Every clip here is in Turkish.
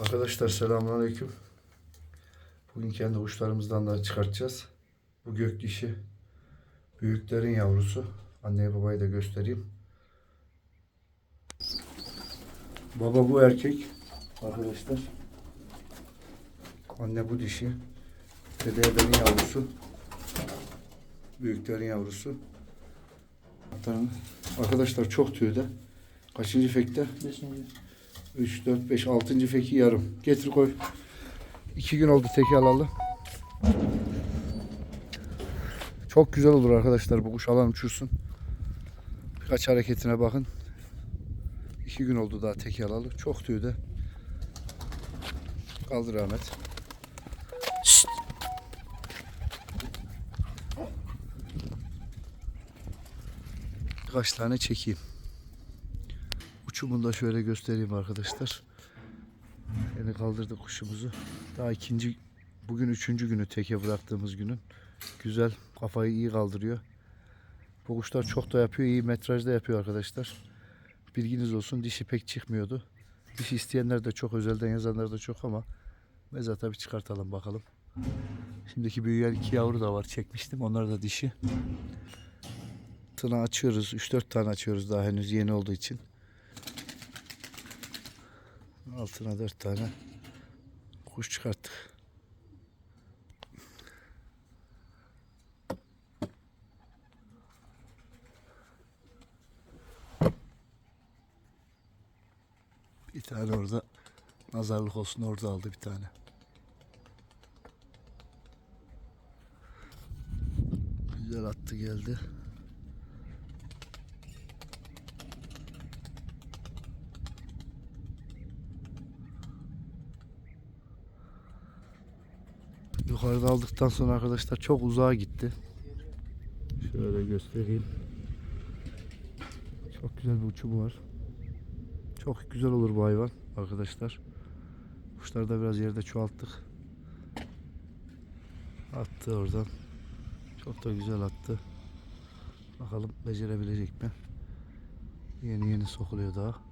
Arkadaşlar selamünaleyküm. Bugün kendi kuşlarımızdan da çıkartacağız. Bu gök dişi büyüklerin yavrusu. Anneye babayı da göstereyim. Baba bu erkek arkadaşlar. Anne bu dişi. Dedenin yavrusu. Büyüklerin yavrusu. Arkadaşlar çok tüyde. Kaçıncı fekte? Beşinci. 3, 4, 5, 6. feki yarım. Getir koy. 2 gün oldu teki alalı. Çok güzel olur arkadaşlar bu kuş alan uçursun. Birkaç hareketine bakın. 2 gün oldu daha teki alalı. Çok tüyde. Kaldır Ahmet. Birkaç tane çekeyim. Uçumunu da şöyle göstereyim arkadaşlar. Yine kaldırdık kuşumuzu. Daha ikinci, bugün üçüncü günü teke bıraktığımız günün. Güzel, kafayı iyi kaldırıyor. Bu kuşlar çok da yapıyor, iyi metrajda yapıyor arkadaşlar. Bilginiz olsun, dişi pek çıkmıyordu. Dişi isteyenler de çok, özelden yazanlar da çok ama mezata bir çıkartalım bakalım. Şimdiki büyüyen iki yavru da var, çekmiştim. Onlar da dişi. Tına açıyoruz, 3-4 tane açıyoruz daha henüz yeni olduğu için. Altına dört tane kuş çıkarttık. Bir tane orada nazarlık olsun orada aldı bir tane. Güzel attı geldi. Yukarıda aldıktan sonra arkadaşlar çok uzağa gitti. Şöyle göstereyim. Çok güzel bir uçumu var. Çok güzel olur bu hayvan arkadaşlar. Kuşları da biraz yerde çoğalttık. Attı oradan. Çok da güzel attı. Bakalım becerebilecek mi? Yeni yeni sokuluyor daha.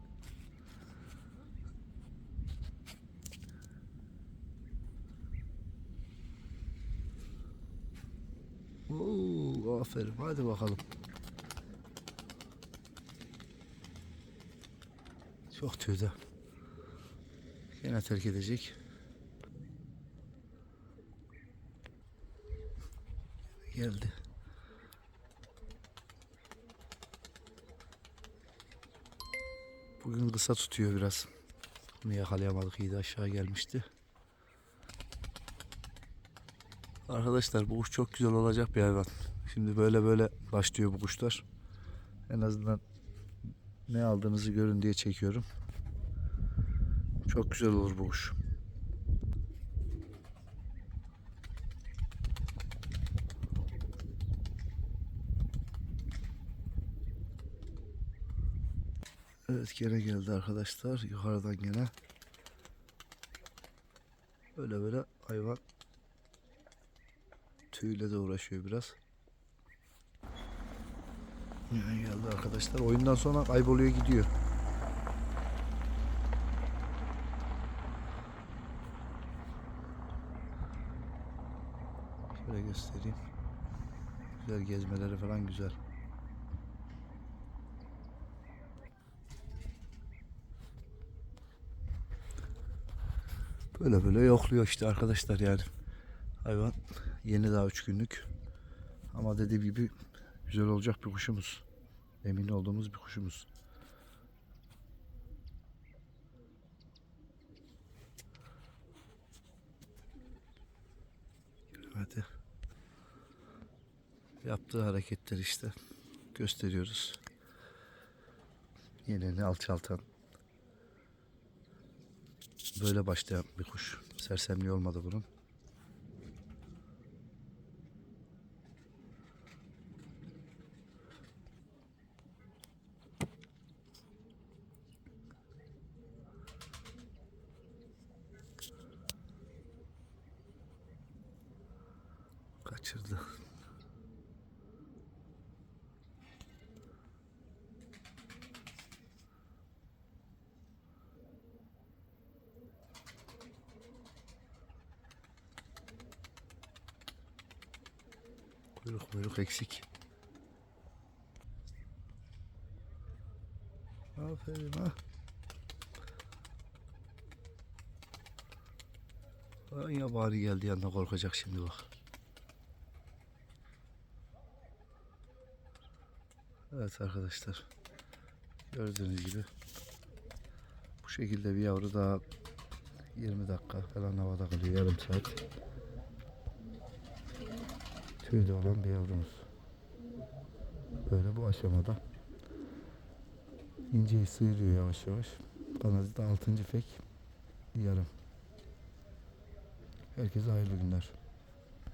Aferin. Hadi bakalım. Çok tüyde. Yine terk edecek. Geldi. Bugün kısa tutuyor biraz. Bunu yakalayamadık. İyi de aşağı gelmişti. Arkadaşlar bu kuş çok güzel olacak bir hayvan. Şimdi böyle böyle başlıyor bu kuşlar. En azından ne aldığınızı görün diye çekiyorum. Çok güzel olur bu kuş. Evet gene geldi arkadaşlar. Yukarıdan gene. Böyle böyle hayvan tüyle de uğraşıyor biraz. Yani geldi arkadaşlar. Oyundan sonra kayboluyor gidiyor. Şöyle göstereyim. Güzel gezmeleri falan güzel. Böyle böyle yokluyor işte arkadaşlar yani. Hayvan yeni daha 3 günlük. Ama dediğim gibi güzel olacak bir kuşumuz. Emin olduğumuz bir kuşumuz. Hadi. Yaptığı hareketler işte gösteriyoruz. Yeleni alçaltan böyle başlayan bir kuş. Sersemliği olmadı bunun. kaçırdı. Kuyruk muyruk eksik. Aferin ha. Yan yabani geldi yanına korkacak şimdi bak. Evet arkadaşlar. Gördüğünüz gibi bu şekilde bir yavru daha 20 dakika falan havada kalıyor yarım saat. Tüylü olan bir yavrumuz. Böyle bu aşamada inceyi sıyırıyor yavaş yavaş. Kanadı da 6. fek yarım. Herkese hayırlı günler.